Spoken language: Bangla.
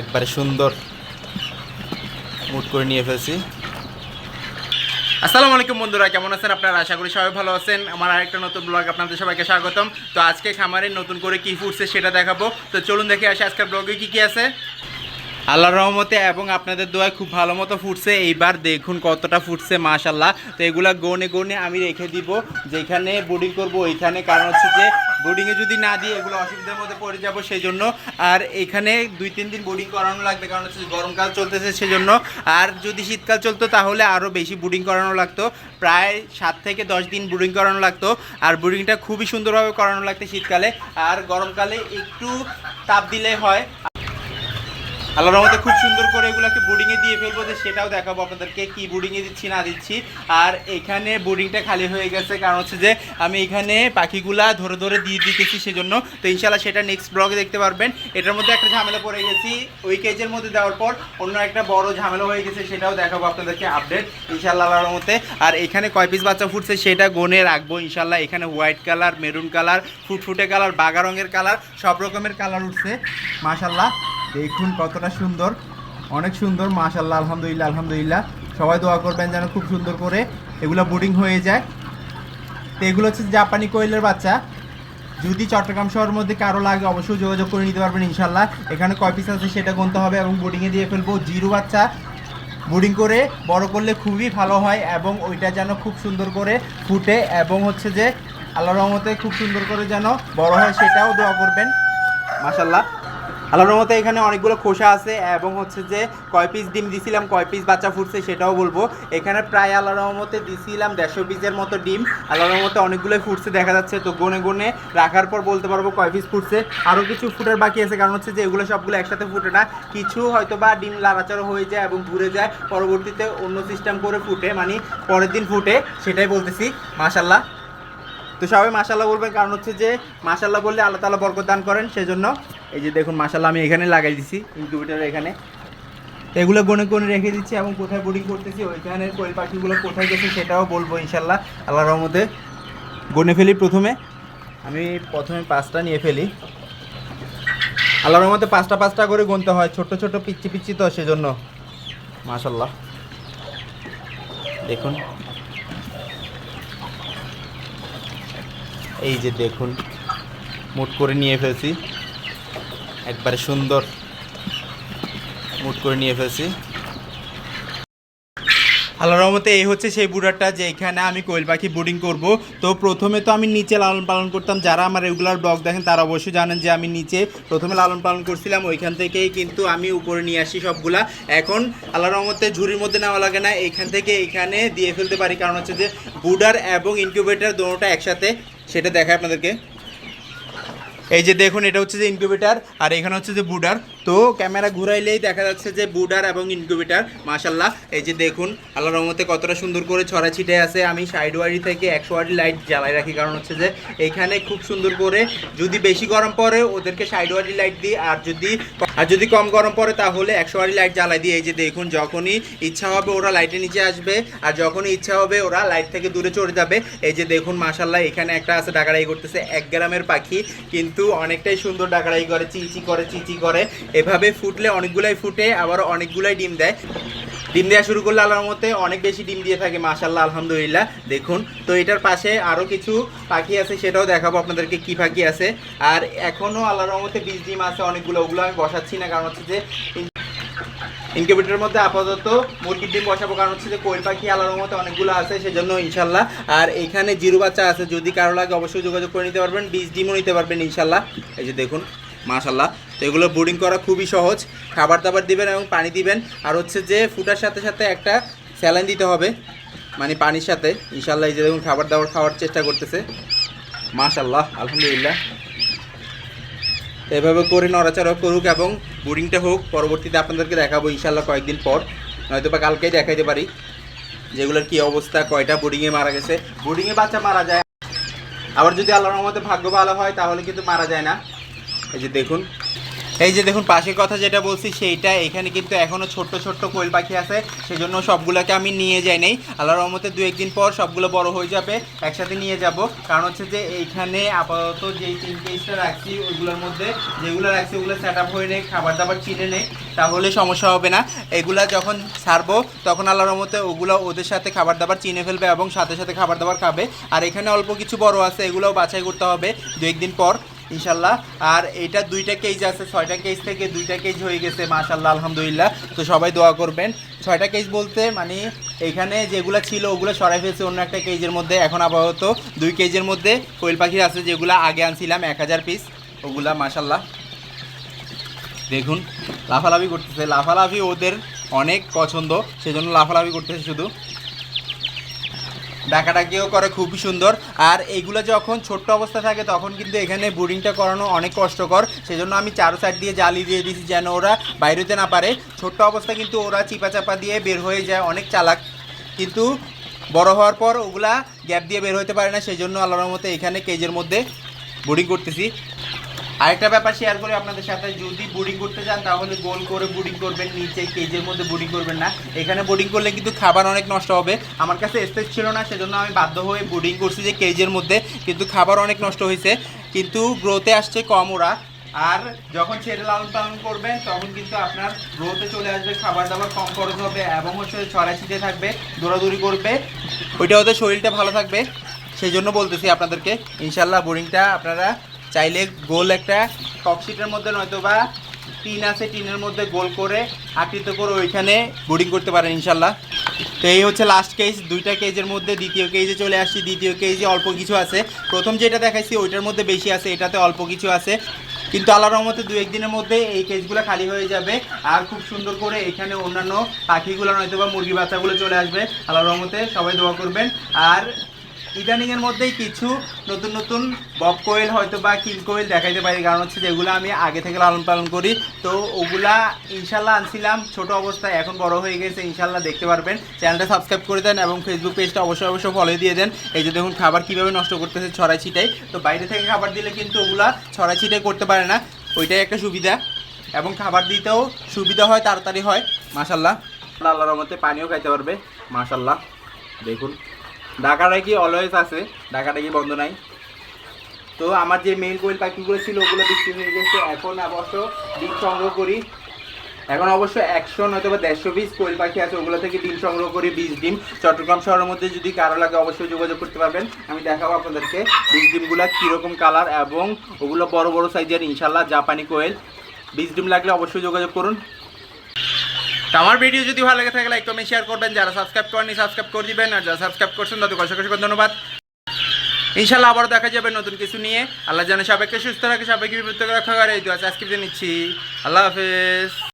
একবারে সুন্দর মুট করে নিয়ে ফেলছি। আসসালামু আলাইকুম বন্ধুরা, কেমন আছেন আপনারা? আশা করি সবাই ভালো আছেন। আমার আরেকটা নতুন ব্লগ আপনাদের সবাইকে স্বাগতম। তো আজকে খামারে নতুন করে কি ফুটছে সেটা দেখাবো। তো চলুন দেখে আসি আজকের ব্লগে কি কি আছে। আল্লাহর রহমতে এবং আপনাদের দোয়ায় খুব ভালো মতো ফুটছে। এইবার দেখুন কতটা ফুটছে মাশাল্লাহ তো এগুলা গনে গনে আমি রেখে দিব। যেখানে বোর্ডিং করব, ওইখানে। কারণ হচ্ছে যে বোর্ডিংয়ে যদি না দিই এগুলো অসুবিধার মধ্যে পড়ে যাব সেই জন্য আর এখানে দুই, তিন দিন বোর্ডিং করানো লাগবে, কারণ হচ্ছে গরমকাল চলতেছে সেজন্য। আর যদি শীতকাল চলতো, তাহলে আরও বেশি বোর্ডিং করানো লাগতো। প্রায় সাত থেকে দশ দিন বোর্ডিং করানো লাগতো। আর বোর্ডিংটা খুবই সুন্দরভাবে করানো লাগতো শীতকালে। আর গরমকালে একটু তাপ দিলে হয়। আল্লাহর রহমতে খুব সুন্দর করে এগুলোকে বোর্ডিংয়ে দিয়ে ফেলব সেটাও দেখাবো আপনাদেরকে, কি বোর্ডিংয়ে দিচ্ছি, না দিচ্ছি। আর এখানে বোর্ডিংটা খালি হয়ে গেছে, কারণ হচ্ছে যে আমি এখানে পাখিগুলা ধরে ধরে দিয়ে দিতেছি সেজন্য। তো ইনশাল্লাহ সেটা নেক্সট ব্লগে দেখতে পারবেন। এটার মধ্যে একটা ঝামেলা পড়ে গেছি, ওই কেজের মধ্যে দেওয়ার পর অন্য একটা বড় ঝামেলা হয়ে গেছে, সেটাও দেখাবো আপনাদেরকে আপডেট ইনশাল্লাহ আল্লাহর রহমতে। আর এখানে কয় পিস বাচ্চা ফুটছে সেটা গনে রাখব ইনশাল্লাহ এখানে হোয়াইট কালার মেরুন কালার ফুটফুটে কালার বাগা রঙের কালার সব রকমের কালার উঠছে মাশাল্লাহ দেখুন কতটা সুন্দর, অনেক সুন্দর মাশাল্লাহ আলহামদুলিল্লাহ আলহামদুলিল্লাহ। সবাই দোয়া করবেন যেন খুব সুন্দর করে এগুলো বোর্ডিং হয়ে যায়। তো এগুলো হচ্ছে জাপানি কোয়েলের বাচ্চা। যদি চট্টগ্রাম শহরের মধ্যে কারও লাগে, অবশ্যই যোগাযোগ করে নিতে পারবেন ইনশাল্লাহ এখানে কয় পিস আছে সেটা গুনতে হবে এবং বোর্ডিংয়ে দিয়ে ফেলব। জিরো বাচ্চা বোর্ডিং করে বড় করলে খুবই ভালো হয় এবং ওইটা যেন খুব সুন্দর করে ফুটে এবং হচ্ছে যে আল্লাহ রহমতে খুব সুন্দর করে যেন বড় হয় সেটাও দোয়া করবেন মাশাল্লাহ আল্লাহর রহমতে এখানে অনেকগুলো খোসা আছে এবং হচ্ছে যে কয় পিস ডিম দিছিলাম, কয় পিস বাচ্চা ফুটছে সেটাও বলব। এখানে প্রায় আল্লাহ রহমতে দিছিলাম দেড়শো পিসের মতো ডিম। আল্লাহর রহমতে অনেকগুলোই ফুটছে, দেখা যাচ্ছে। তো গনে গনে রাখার পর বলতে পারব কয় পিস ফুটছে। আরও কিছু ফুটার বাকি আছে, কারণ হচ্ছে যে এগুলো সবগুলো একসাথে ফুটে না। কিছু হয়তো বা ডিম লাড়াচাড়া হয়ে যায় এবং ঘুরে যায়, পরবর্তীতে অন্য সিস্টেম করে ফুটে মানে পরের দিন ফুটে, সেটাই বলতেছি। মাশাল্লাহ তো সবাই মাশাল্লাহ বলবেন, কারণ হচ্ছে যে মাশাল্লাহ বললে আল্লাহ তালা বরকত দান করেন, সেজন্য এই যে দেখুন মাশাল্লাহ আমি এখানে লাগাই দিছি ইনকিউবেটার এখানে। এগুলো গনে গনে রেখে দিচ্ছি এবং কোথায় বোর্ডিং করতেছি, ওইখানের কোয়েল পাখিগুলো কোথায় গেছে সেটাও বলব ইনশাল্লাহ আল্লাহ রহমতে। গনে ফেলি প্রথমে। আমি প্রথমে পাঁচটা নিয়ে ফেলি। আল্লাহ রহমতে পাঁচটা পাঁচটা করে গুনতে হয় ছোট ছোট পিচ্ছি পিচ্ছি তো, সেজন্য। মাশাল্লাহ দেখুন। এই যে দেখুন, মুট করে নিয়ে ফেলছি। একবারে সুন্দর মুট করে নিয়ে ফেলছি। আল্লাহ রহমতে এই হচ্ছে সেই বুড়াটা যে এখানে আমি কোয়েল পাখি বোর্ডিং করব। তো প্রথমে তো আমি নিচে লালন পালন করতাম, যারা আমার রেগুলার ব্লগ দেখেন তারা অবশ্যই জানেন যে আমি নিচে প্রথমে লালন পালন করছিলাম, ওইখান থেকেই কিন্তু আমি উপরে নিয়ে আসি সবগুলা। এখন আল্লাহ রহমতে ঝুড়ির মধ্যে নেওয়া লাগে না এখান থেকে এখানে দিয়ে ফেলতে পারি। কারণ হচ্ছে যে বুডার এবং ইনকিউবেটার দোনোটা একসাথে, সেটা দেখায় আপনাদেরকে। এই যে দেখুন এটা হচ্ছে যে ইনকিউবেটার আর এখানে হচ্ছে যে বুডার তো ক্যামেরা ঘুরাইলেই দেখা যাচ্ছে যে বুডার এবং ইনকিউবেটার মাশাল্লাহ এই যে দেখুন আল্লাহ রহমতে কতটা সুন্দর করে ছড়া ছিটে আছে। আমি সাইড ওয়ারি থেকে একশো ওয়ারি লাইট জ্বালাই রাখি, কারণ হচ্ছে যে এখানে খুব সুন্দর করে যদি বেশি গরম পড়ে, ওদেরকে সাইড ওয়ারি লাইট দিই, আর যদি আর যদি কম গরম পড়ে, তাহলে একশো ওয়ারি লাইট জ্বালাই দিই। এই যে দেখুন, যখনই ইচ্ছা হবে ওরা লাইটের নিচে আসবে, আর যখনই ইচ্ছা হবে ওরা লাইট থেকে দূরে চলে যাবে। এই যে দেখুন মাশাল্লাহ এখানে একটা আছে ডাকারাই করতেছে, এক গ্রামের পাখি, কিন্তু অনেকটাই সুন্দর ডাকারাই করে, চিচি করে চিচি করে। এভাবে ফুটলে অনেকগুলাই ফুটে আবার অনেকগুলাই ডিম দেয়। ডিম দেওয়া শুরু করলে আল্লাহর মতে অনেক বেশি ডিম দিয়ে থাকে মাশাল্লাহ আলহামদুলিল্লাহ। দেখুন, তো এটার পাশে আরও কিছু পাখি আছে, সেটাও দেখাবো আপনাদেরকে কি পাখি আছে। আর এখনও আল্লাহর রহমতে বীজ ডিম আছে অনেকগুলো, ওগুলো আমি বসাচ্ছি না, কারণ হচ্ছে যে ইনকিউবেটরের মধ্যে আপাতত মুরগির ডিম বসাবো, কারণ হচ্ছে যে কোয়েল পাখি আলার মতো অনেকগুলো আছে, সেজন্য ইনশাল্লাহ আর এখানে জিরো বাচ্চা আছে, যদি কারও লাগে অবশ্যই যোগাযোগ করে নিতে পারবেন, বীজ ডিমও নিতে পারবেন ইনশাল্লাহ এই যে দেখুন মাশাল্লাহ তো এগুলো বোর্ডিং করা খুবই সহজ। খাবার দাবার দিবেন এবং পানি দিবেন। আর হচ্ছে যে ফুটার সাথে সাথে একটা স্যালাইন দিতে হবে। মানে পানির সাথে। ইনশাল্লাহ এই যে দেখুন, খাবার দাবার খাওয়ার চেষ্টা করতেছে। মাশাল্লাহ আলহামদুলিল্লাহ। এভাবে করে নড়াচড়া করুক এবং বোর্ডিংটা হোক, পরবর্তীতে আপনাদেরকে দেখাবো ইনশাল্লাহ কয়েকদিন পর। নয়তো বা কালকেই দেখাইতে পারি। যেগুলোর কি অবস্থা, কয়টা বোর্ডিংয়ে মারা গেছে। বোর্ডিংয়ে বাচ্চা মারা যায়। আবার যদি আল্লাহর রহমতে ভাগ্য ভালো হয়, তাহলে কিন্তু মারা যায় না। এই যে দেখুন। এই যে দেখুন, পাশের কথা যেটা বলছি, সেইটা এখানে কিন্তু এখনও ছোট্ট ছোট্ট কোয়েল পাখি আছে, সেজন্য সবগুলোকে আমি নিয়ে যাই নাই। আল্লাহর রহমতে দু একদিন পর সবগুলো বড় হয়ে যাবে, একসাথে নিয়ে যাব। কারণ হচ্ছে যে এইখানে আপাতত যেই তিন কেসটা রাখছি, ওইগুলোর মধ্যে যেগুলো রাখছি, ওগুলো সেট আপ হয়ে নেই খাবার দাবার চিনে নেই, তাহলে সমস্যা হবে না। এগুলা যখন ছাড়বো, তখন আল্লাহর রহমতে ওগুলো ওদের সাথে খাবার দাবার চিনে ফেলবে এবং সাথে সাথে খাবার দাবার খাবে। আর এখানে অল্প কিছু বড় আছে, এগুলোও বাছাই করতে হবে দু একদিন পর। ইনশাল্লাহ। আর এটা দুইটা কেজ আছে, ছয়টা কেজ থেকে দুইটা কেজ হয়ে গেছে, মাশাল্লাহ, আলহামদুলিল্লাহ। তো সবাই দোয়া করবেন। ছয়টা কেজ বলতে মানে এখানে যেগুলো ছিল, ওগুলো সরাই ফেলছে অন্য একটা কেজের মধ্যে। এখন আপাতত দুই কেজের মধ্যে কোয়েল পাখি আছে, যেগুলো আগে আনছিলাম, এক হাজার পিস ওগুলা, মাশাল্লাহ। দেখুন, লাফালাফি করতেছে। লাফালাফি ওদের অনেক পছন্দ, সেজন্য লাফালাফি করতেছে শুধু। ডাকাডাকিও করে, খুবই সুন্দর। আর এগুলো যখন ছোট্ট অবস্থা থাকে, তখন কিন্তু এখানে বোর্ডিংটা করানো অনেক কষ্টকর। সেজন্য আমি চারো সাইড দিয়ে জালি দিয়ে দিয়েছি যেন ওরা বাইরেতে না পারে। ছোট্ট অবস্থা কিন্তু ওরা চিপা চাপা দিয়ে বের হয়ে যায়, অনেক চালাক। কিন্তু বড় হওয়ার পর ওগুলা গ্যাপ দিয়ে বের হতে পারে না সেই জন্য আল্লাহর মতো এখানে কেজের মধ্যে বোর্ডিং করতেছি। আরেকটা ব্যাপার শেয়ার করি আপনাদের সাথে। যদি বোর্ডিং করতে চান, তাহলে গোল করে বোর্ডিং করবেন, নিচে কেজের মধ্যে বোর্ডিং করবেন না। এখানে বোর্ডিং করলে কিন্তু খাবার অনেক নষ্ট হবে। আমার কাছে স্পেস ছিল না, সেজন্য আমি বাধ্য হয়ে বোর্ডিং করছি যে কেজের মধ্যে, কিন্তু খাবার অনেক নষ্ট হয়েছে। কিন্তু গ্রোতে আসছে কম ওরা। আর যখন ছেড়ে লালন পালন করবেন তখন কিন্তু আপনার গ্রোতে চলে আসবে, খাবার দাবার কম খরচ হবে, এবং হচ্ছে ছড়াছিতে থাকবে, দৌড়াদৌড়ি করবে। ওইটা ওদের শরীরটা ভালো থাকবে। সেই জন্য বলতেছি আপনাদেরকে ইনশাল্লাহ বোরিংটা আপনারা চাইলে গোল একটা ককশিটের মধ্যে নয়তো বা টিন আছে, টিনের মধ্যে গোল করে আকৃত করে ওইখানে বোর্ডিং করতে পারেন ইনশাল্লাহ। তো এই হচ্ছে লাস্ট কেজ দুইটা কেজের মধ্যে দ্বিতীয় কেজে চলে আসছি, দ্বিতীয় কেজে অল্প কিছু আছে। প্রথম যেটা দেখাইছি, ওইটার মধ্যে বেশি আছে, এটাতে অল্প কিছু আছে। কিন্তু আল্লাহ রহমতে দু একদিনের মধ্যে এই কেজগুলো খালি হয়ে যাবে আর খুব সুন্দর করে এখানে অন্যান্য পাখিগুলো নয়তো বা মুরগি বাচ্চাগুলো চলে আসবে। আল্লাহর রহমতে সবাই দোয়া করবেন। আর ইদানিং এর মধ্যেই কিছু নতুন নতুন বব কোয়েল হয়তো বা কিং কোয়েল দেখাইতে পারি। কারণ হচ্ছে যেগুলো আমি আগে থেকে লালন পালন করি। তো ওগুলা ইনশাল্লাহ আনছিলাম। ছোট অবস্থায় এখন বড় হয়ে গেছে। ইনশাল্লাহ দেখতে পারবেন। চ্যানেলটা সাবস্ক্রাইব করে দেন এবং ফেসবুক পেজটা অবশ্যই অবশ্যই ফলো দিয়ে দেন। এই যে দেখুন, খাবার কীভাবে নষ্ট করতেছে ছড়াই ছিটাই। তো বাইরে থেকে খাবার দিলে কিন্তু ওগুলা ছড়াই ছিটাই করতে পারে না। ওইটাই একটা সুবিধা। এবং খাবার দিতেও সুবিধা হয়, তাড়াতাড়ি হয়। মাশাল্লাহ। আল্লাহর রহমতে পানিও খাইতে পারবে। মাশাল্লাহ। দেখুন। ঢাকাটা কি অলওয়েজ আছে ঢাকাটা কি বন্ধ নাই। তো আমার যে মেইন কোয়েল পাখিগুলো ছিল, ওগুলো বিক্রি হয়ে গেছে। এখন অবশ্য ডিম সংগ্রহ করি। এখন অবশ্য একশো নয়তো বা দেড়শো পিস কোয়েল পাখি আছে, ওগুলো থেকে ডিম সংগ্রহ করি, বিশ ডিম। চট্টগ্রাম শহরের মধ্যে যদি কারও লাগে অবশ্যই যোগাযোগ করতে পারবেন। আমি দেখাবো আপনাদেরকে বিশ ডিমগুলো কীরকম কালার এবং ওগুলো বড় বড় সাইজের ইনশাল্লাহ জাপানি কোয়েল বিশ ডিম লাগলে অবশ্যই যোগাযোগ করুন। তো আমার ভিডিও যদি ভালো লাগে থাকে লাইক কমেন্ট শেয়ার করবেন। যারা সাবস্ক্রাইব করেনি সাবস্ক্রাইব করে দিবেন। আর যারা সাবস্ক্রাইব করছেন তাদের অসংখ্য অসংখ্য ধন্যবাদ। ইনশাল্লাহ আবারও দেখা যাবে নতুন কিছু নিয়ে। আল্লাহ যেন সবাইকে সুস্থ রাখে, সবাইকে বিপদ রক্ষা করে। এই দু আজকে নিচ্ছি। আল্লাহ হাফেজ।